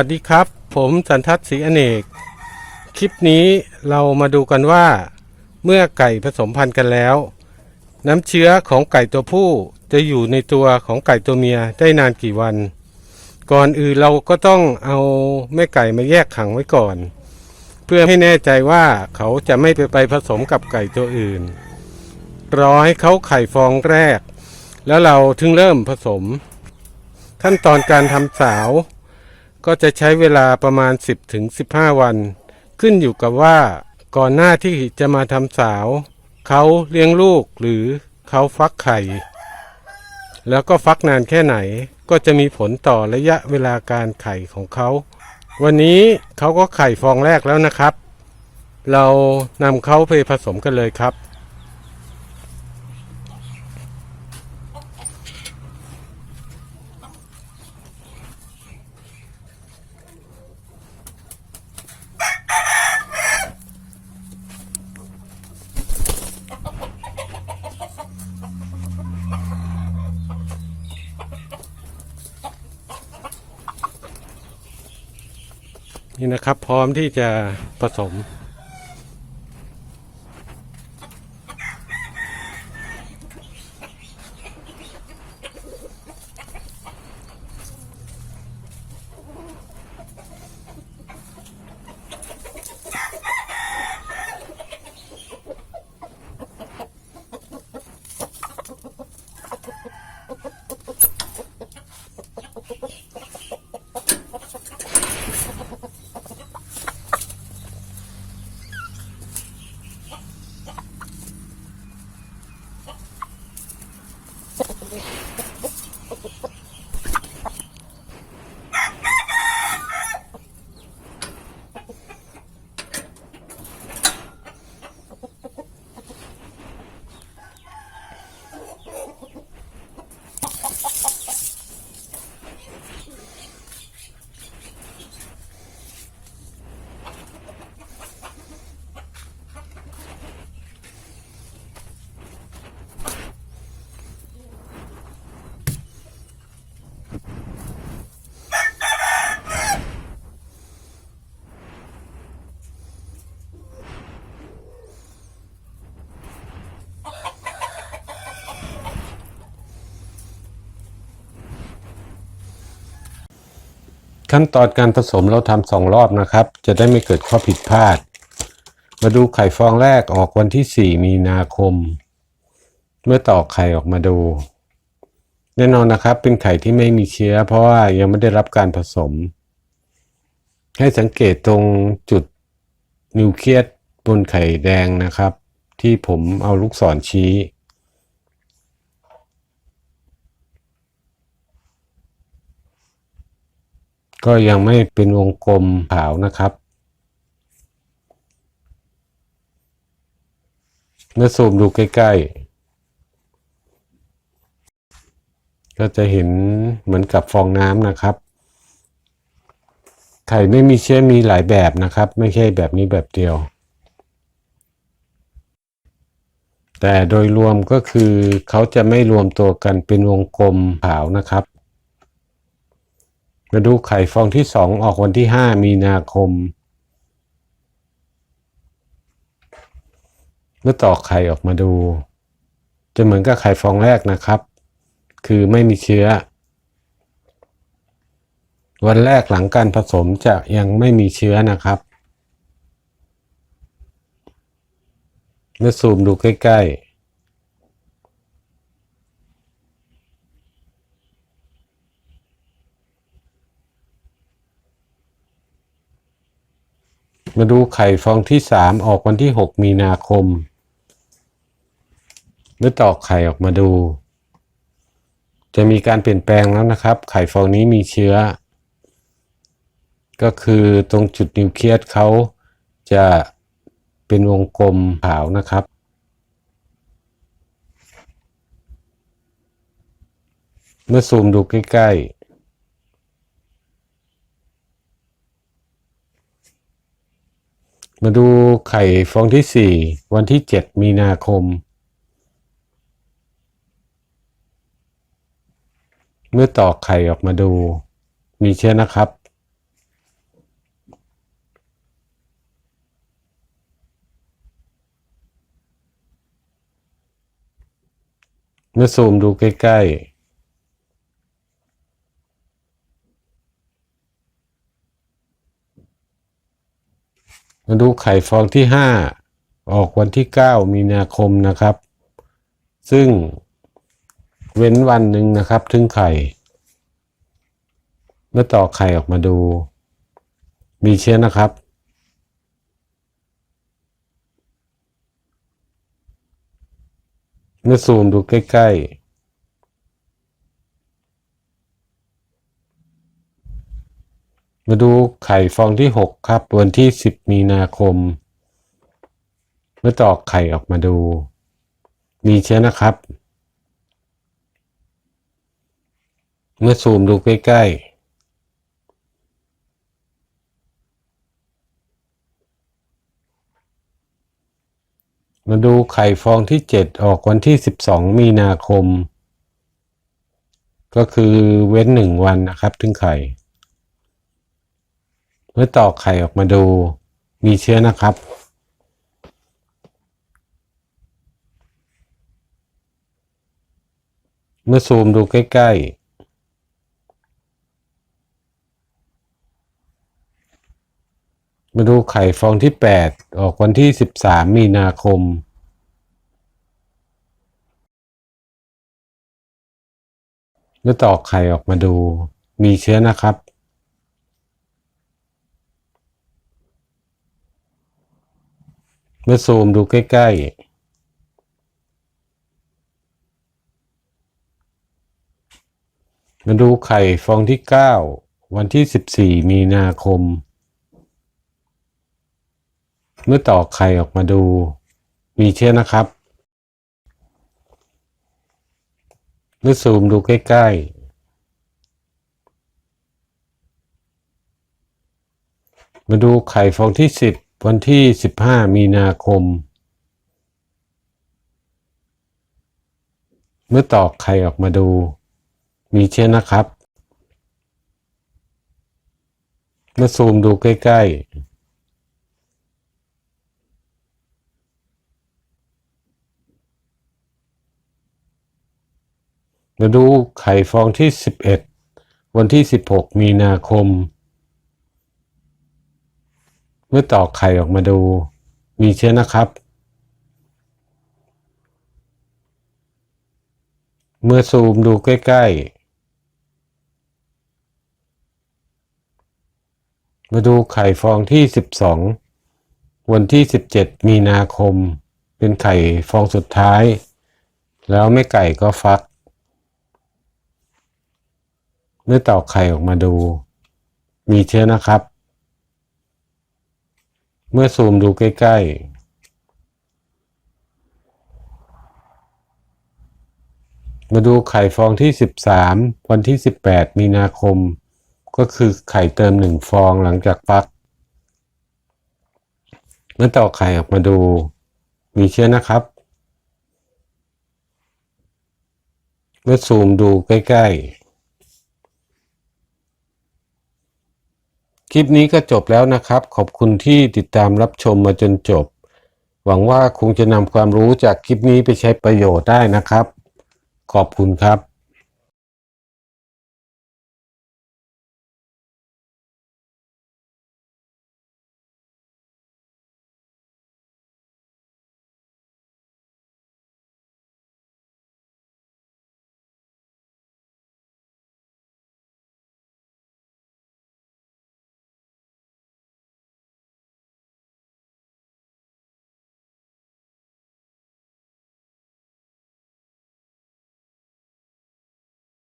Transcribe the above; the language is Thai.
สวัสดีครับ ผมสันทัศน์ศรีอเนก คลิปนี้เรามาดูกันว่า เมื่อไก่ผสมพันธุ์กันแล้ว น้ำเชื้อของไก่ตัวผู้จะอยู่ในตัวของไก่ตัวเมียได้นานกี่วัน ก่อนอื่นเราก็ต้องเอาแม่ไก่มาแยกขังไว้ก่อน เพื่อให้แน่ใจว่าเขาจะไม่ไปไปผสมกับไก่ตัวอื่น รอให้เขาไข่ฟองแรก แล้วเราถึงเริ่มผสม ขั้นตอนการทำสาว ก็จะใช้เวลาประมาณ 10ถึง15 วัน ขึ้นอยู่กับว่าก่อนหน้าที่จะมาทำสาว เขาเลี้ยงลูกหรือเขาฟักไข่ แล้วก็ฟักนานแค่ไหนก็จะมีผลต่อระยะเวลาการไข่ของเขา วันนี้เขาก็ไข่ฟองแรกแล้วนะครับ เรานำเขาไปผสมกันเลยครับ นี่นะครับ พร้อมที่จะผสม ขั้นตอนการผสมเราทำสองรอบนะครับ จะได้ไม่เกิดข้อผิดพลาด มาดูไข่ฟองแรกออกวันที่ 4 มีนาคม เมื่อตอกไข่ออกมาดู แน่นอนนะครับเป็นไข่ที่ไม่มีเชื้อ เพราะว่ายังไม่ได้รับการผสม ให้สังเกตตรงจุดนิวเคลียสบนไข่แดงนะครับ ที่ผมเอาลูกศรชี้ ก็ยังไม่เป็นวงกลมขาวนะครับ เมื่อซูมดูใกล้ๆ ก็จะเห็นเหมือนกับฟองน้ำนะครับ ไข่ไม่มีเชื้อมีหลายแบบนะครับ ไม่ใช่แบบนี้แบบเดียว แต่โดยรวมก็คือเขาจะไม่รวมตัวกันเป็นวงกลมขาวนะครับ มาดูไข่ฟองที่สองออกวันที่ห้ามีนาคม เมื่อตอกไข่ออกมาดู จะเหมือนกับไข่ฟองแรกนะครับ คือไม่มีเชื้อ วันแรกหลังการผสมจะยังไม่มีเชื้อนะครับ เมื่อซูมดูใกล้ ๆ มาดูไข่ฟองที่สามออกวันที่หกมีนาคมเมื่อตอกไข่ออกมาดู จะมีการเปลี่ยนแปลงแล้วนะครับ ไข่ฟองนี้มีเชื้อ ก็คือตรงจุดนิวเคลียสเขาจะเป็นวงกลมขาวนะครับ เมื่อซูมดูใกล้ ๆ มาดูไข่ฟองที่สี่วันที่เจ็ดมีนาคม เมื่อตอกไข่ออกมาดู มีเชื้อนะครับ เมื่อซูมดูใกล้ ๆ มาดูไข่ฟองที่ห้าออกวันที่เก้ามีนาคมนะครับ ซึ่งเว้นวันหนึ่งนะครับถึงไข่ เมื่อต่อไข่ออกมาดู มีเชื้อนะครับ เมื่อซูมดูใกล้ ๆ มาดูไข่ฟองที่ 6 ครับ วันที่ 10 มีนาคม เมื่อตอกไข่ออกมาดู มีเชื้อนะครับ เมื่อซูมดูใกล้ๆมาดูไข่ฟองที่ 7 ออกวันที่ 12 มีนาคม ก็คือเว้นหนึ่งวันนะครับ ถึงไข่ เมื่อตอกไข่ออกมาดูมีเชื้อนะครับ เมื่อซูมดูใกล้ๆมาดูไข่ฟองที่ 8 ออกวันที่ 13 มีนาคม เมื่อตอกไข่ออกมาดู มีเชื้อนะครับ มื่อซูมดูใกล้ ๆ มาดูไข่ฟองที่ 9 วันที่ 14 มีนาคม เมื่อตอกไข่ออกมาดู มีเชื้อนะครับ เมื่อซูมดูใกล้ ๆมาดูไข่ฟองที่10 วันที่ 15 มีนาคม เมื่อตอกไข่ออกมาดู มีเชื้อนะครับ เมื่อซูมดูใกล้ๆมาดูไข่ฟองที่ 11 วันที่ 16 มีนาคม เมื่อตอกไข่ออกมาดู มีเชื้อนะครับ เมื่อซูมดูใกล้ๆ มาดูไข่ฟองที่ 12 วันที่ 17 มีนาคม เป็นไข่ฟองสุดท้าย แล้วแม่ไก่ก็ฟัก เมื่อตอกไข่ออกมาดู มีเชื้อนะครับ เมื่อซูมดูใกล้ ๆ มาดูไข่ฟองที่ 13 วันที่ 18 มีนาคม ก็คือไข่เติมหนึ่งฟองหลังจากฟัก เมื่อตอกไข่ออกมาดู มีเชื้อนะครับ เมื่อซูมดูใกล้ ๆ คลิปนี้ก็จบแล้วนะครับ ขอบคุณที่ติดตามรับชมมาจนจบ หวังว่าคงจะนำความรู้จากคลิปนี้ไปใช้ประโยชน์ได้นะครับ ขอบคุณครับ